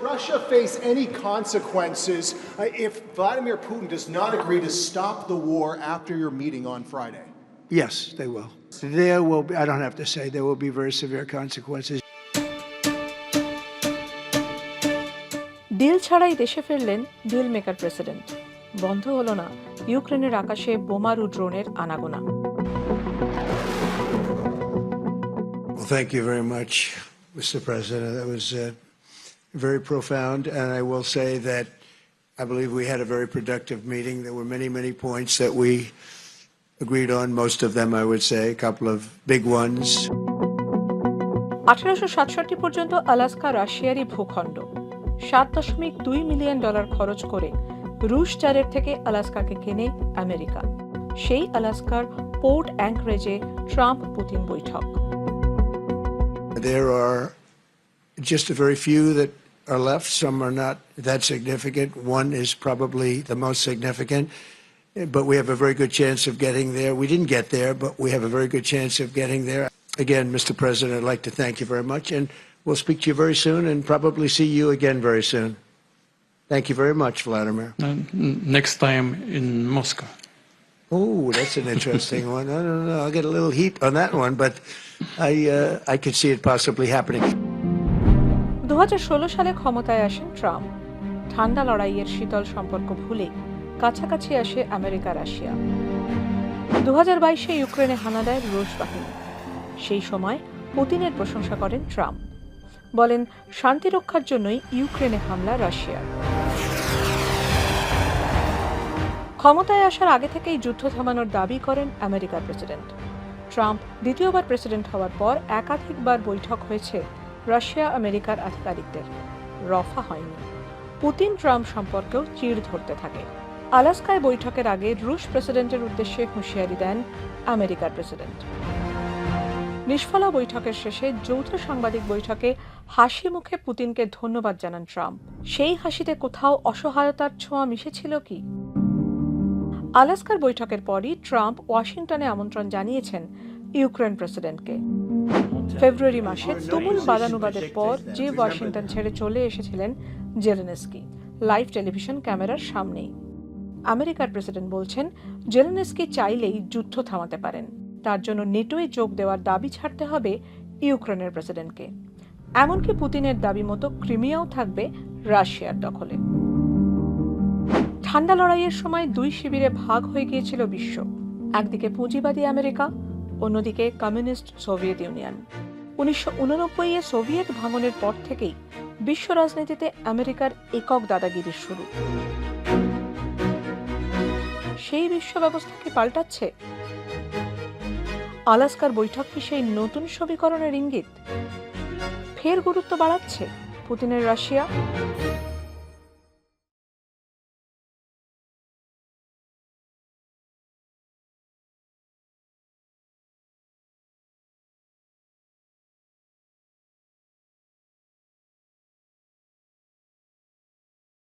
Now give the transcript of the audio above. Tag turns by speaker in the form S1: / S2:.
S1: Russia face any consequences uh, if Vladimir Putin does not agree to stop the war after your meeting on Friday?
S2: Yes, they will. There will be, I don't have to say, there will be very severe consequences.
S3: Deal ছাড়াই দেশে ফিরলেন deal maker president বন্ধ হলো না ইউক্রেনের আকাশে বোমারু ড্রোনের আনাগোনা
S2: Well, thank you very much, Mr. President. That was uh, very profound. And I will say that I believe we had a very productive meeting. There were many, many points that we agreed on. Most of them, I would say, a couple of big ones.
S3: আঠারোশো সাতষট্টি পর্যন্ত Alaska রাশিয়ারই ভূখণ্ড সাত দশমিক দুই million dollar খরচ করে রুশ চারের থেকে আলাস্কাকে কেনে আমেরিকা সেই আলাস্কার পোর্ট অ্যাঙ্করেজে ট্রাম্প পুতিন বৈঠক
S2: There are just a very few that are left. Some are not that significant. One is probably the most significant, but we have a very good chance of getting there. We didn't get there, but we have a very good chance of getting there. Again, Mr. President, I'd like to thank you very much, and we'll speak to you very soon and probably see you again very soon. Thank you very much, Vladimir.
S4: Uh, next time in Moscow.
S2: Oh, that's an interesting one. I don't know. I'll get a little heat on that one, but I uh, I could see it possibly happening.
S3: সালে ক্ষমতায় আসেন Trump. ঠান্ডা লড়াইয়ের শীতল সম্পর্ক ভুলে কাছাকাছি আসে আমেরিকা, রাশিয়া। দু হাজার বাইশে ইউক্রেনে হানা দেয় রুশ বাহিনী। সেই সময় পুতিনের প্রশংসা করেন ট্রাম্প। বলেন, শান্তি রক্ষার জন্যই ইউক্রেনে হামলা রাশিয়ার। ক্ষমতায় আসার আগে থেকেই যুদ্ধ থামানোর দাবি করেন আমেরিকার প্রেসিডেন্ট। ট্রাম্প দ্বিতীয়বার প্রেসিডেন্ট হওয়ার পর একাধিকবার বৈঠক হয়েছে রাশিয়া, আমেরিকার আধিকারিকদের। রফা হয়নি। পুতিন ট্রাম্প সম্পর্কেও চিড় ধরতে থাকে। আলাস্কায় বৈঠকের আগে রুশ প্রেসিডেন্টের উদ্দেশ্যে হুঁশিয়ারি দেন আমেরিকার প্রেসিডেন্ট। নিষ্ফলা বৈঠকের শেষে যৌথ সাংবাদিক বৈঠকে হাসি মুখে পুতিনকে ধন্যবাদ জানান ট্রাম্প। সেই হাসিতে কোথাও অসহায়তার ছোঁয়া মিশেছিল কি? আলাস্কার বৈঠকের পরই ট্রাম্প ওয়াশিংটনে আমন্ত্রণ জানিয়েছেন ইউক্রেন প্রেসিডেন্টকে। ফেব্রুয়ারি মাসে তুমুল বাদানুবাদের পর যে ওয়াশিংটন ছেড়ে চলে এসেছিলেন জেলেনেস্কি। লাইভ টেলিভিশন ক্যামেরার সামনেই। আমেরিকার প্রেসিডেন্ট বলছেন, জেলেনেস্কি চাইলেই যুদ্ধ থামাতে পারেন। তার জন্য নেটোয় যোগ দেওয়ার দাবি ছাড়তে হবে ইউক্রেনের প্রেসিডেন্টকে। এমনকি পুতিনের দাবি মতো ক্রিমিয়াও থাকবে রাশিয়ার দখলে। ঠান্ডা লড়াইয়ের সময় দুই শিবিরে ভাগ হয়ে গিয়েছিল বিশ্ব। একদিকে পুঁজিবাদী আমেরিকা অন্যদিকে কমিউনিস্ট সোভিয়েত ইউনিয়ন। উনিশশো উননব্বই এ সোভিয়েত ভাঙনের পর থেকেই বিশ্ব রাজনীতিতে আমেরিকার একক দাদাগিরির শুরু। সেই বিশ্ব ব্যবস্থা কি পাল্টাচ্ছে? আলাস্কার বৈঠক কি সেই নতুন সমীকরণের ইঙ্গিত? ফের গুরুত্ব বাড়াচ্ছে পুতিনের রাশিয়া?